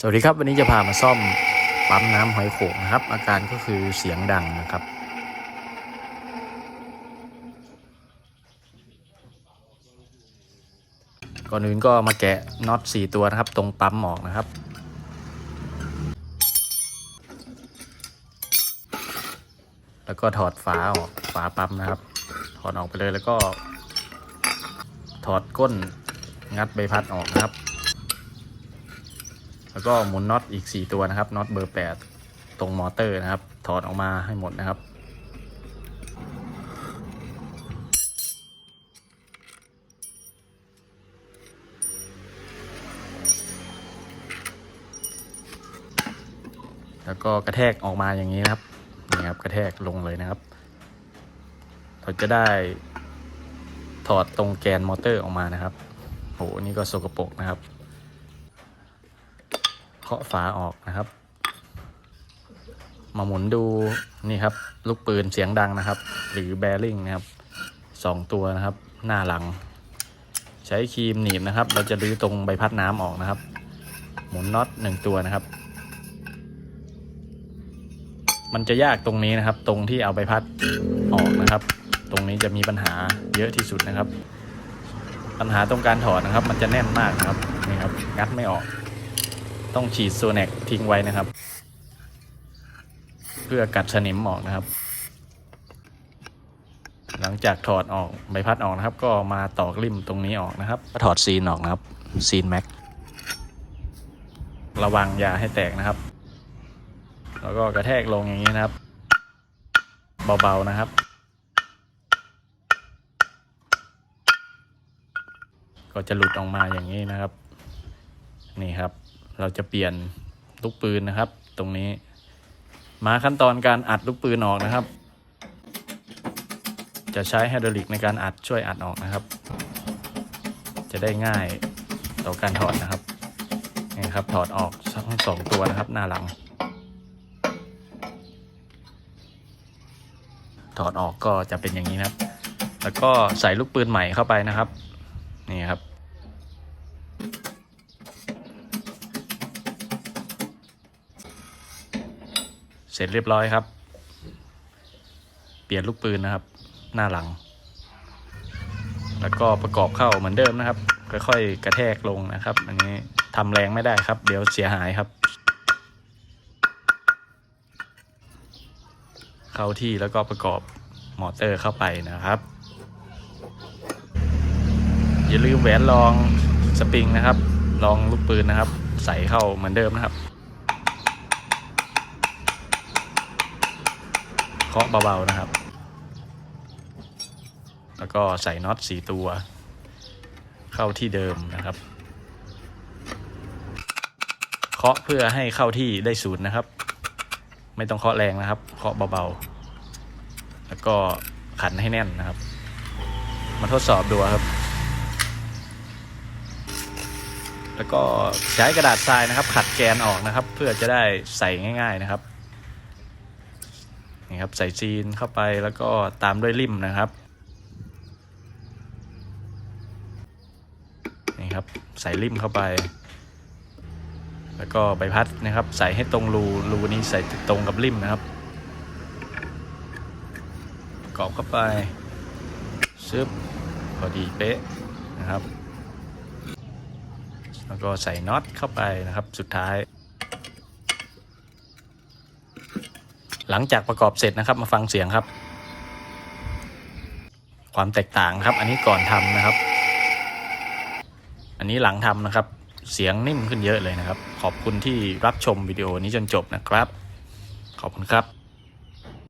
สวัสดีครับวันนี้จะพามาซ่อมปั๊มน้ำหอยโขงนะครับ อาการก็คือเสียงดังนะครับ ก่อนอื่นก็มาแกะน็อต4ตัวนะครับ ตรงปั๊มออกนะครับ แล้วก็ถอดฝาออกฝาปั๊มนะครับ ถอดออกไปเลยแล้วก็ ถอดก้นงัดใบพัดออกนะครับ แล้วก็หมุนน็อตอีก 4 ตัวนะครับน็อตเบอร์ 8 ตรงมอเตอร์นะครับ ถอดออกมาให้หมดนะครับแล้วก็กระแทกออกมาอย่างนี้นะครับ นี่ครับกระแทกลงเลยนะครับ เราจะได้ถอดตรงแกนมอเตอร์ออกมานะครับ โห นี่ก็สกปรกนะครับ เคาะฝาออกนะครับ มาหมุนดูนี่ครับ ลูกปืนเสียงดังนะครับ หรือแบริ่งนะครับสองตัวนะครับ หน้าหลัง ใช้ครีมหนีบนะครับ เราจะรื้อตรงใบพัดน้ำออกนะครับ หมุนน็อตหนึ่งตัวนะครับ มันจะยากตรงนี้นะครับ ตรงที่เอาใบพัดออกนะครับ ตรงนี้จะมีปัญหาเยอะที่สุดนะครับ ปัญหาตรงการถอดนะครับ มันจะแน่นมากนะครับนี่ครับงัดไม่ออก ต้องฉีดโซแนกทิ้งไว้นะครับ เพื่อกัดสนิมออกนะครับ หลังจากถอดออกใบพัดออกนะครับ ก็มาตอกริมตรงนี้ออกนะครับถอดซีนออกนะครับซีนแม็กระวังอย่าให้แตกนะครับ แล้วก็กระแทกลงอย่างนี้นะครับ เบาๆนะครับก็จะหลุดออกมาอย่างนี้นะครับ นี่ครับ เราจะเปลี่ยนลูกปืนนะครับ ตรงนี้ มาขั้นตอนการอัดลูกปืนออกนะครับ จะใช้ไฮดรอลิกในการอัดช่วยอัดออกนะครับ จะได้ง่ายต่อการถอดนะครับนี่ครับถอดออกทั้งสองตัวนะครับ หน้าหลัง ถอดออกก็จะเป็นอย่างนี้นะครับ แล้วก็ใส่ลูกปืนใหม่เข้าไปนะครับ นี่ครับ สร็จเรียบร้อยครับ เปลี่ยนลูกปืนนะครับ หน้าหลัง แล้วก็ประกอบเข้าเหมือนเดิมนะครับ ค่อยๆกระแทกลงนะครับ อันนี้ทำแรงไม่ได้ครับ เดี๋ยวเสียหายครับ เข้าที่แล้วก็ประกอบมอเตอร์เข้าไปนะครับ อย่าลืมแหวนรองสปริงนะครับ รองลูกปืนนะครับ ใส่เข้าเหมือนเดิมนะครับ เคาะเบาๆนะครับ แล้วก็ใส่น็อตสี่ตัว เข้าที่เดิมนะครับ เคาะเพื่อให้เข้าที่ได้ศูนย์นะครับ ไม่ต้องเคาะแรงนะครับ เคาะเบาๆ แล้วก็ขันให้แน่นนะครับ มาทดสอบดูครับแล้วก็ใช้กระดาษทรายนะครับ ขัดแกนออกนะครับ เพื่อจะได้ใส่ง่าย ๆนะครับ นี่ครับใส่จีนเข้าไปแล้วก็ตามด้วยริมนะครับนี่ครับใส่ริมเข้าไป แล้วก็ใบพัดนะครับ ใส่ให้ตรงรูรูนี้ใส่ตรงกับริมนะครับประกอบเข้าไปซึบพอดีเป๊ะนะครับ แล้วก็ใส่น็อตเข้าไปนะครับสุดท้าย หลังจากประกอบเสร็จนะครับ มาฟังเสียงครับ ความแตกต่างครับ อันนี้ก่อนทำนะครับ อันนี้หลังทำนะครับ เสียงนิ่มขึ้นเยอะเลยนะครับ ขอบคุณที่รับชมวิดีโอนี้จนจบนะครับ ขอบคุณครับ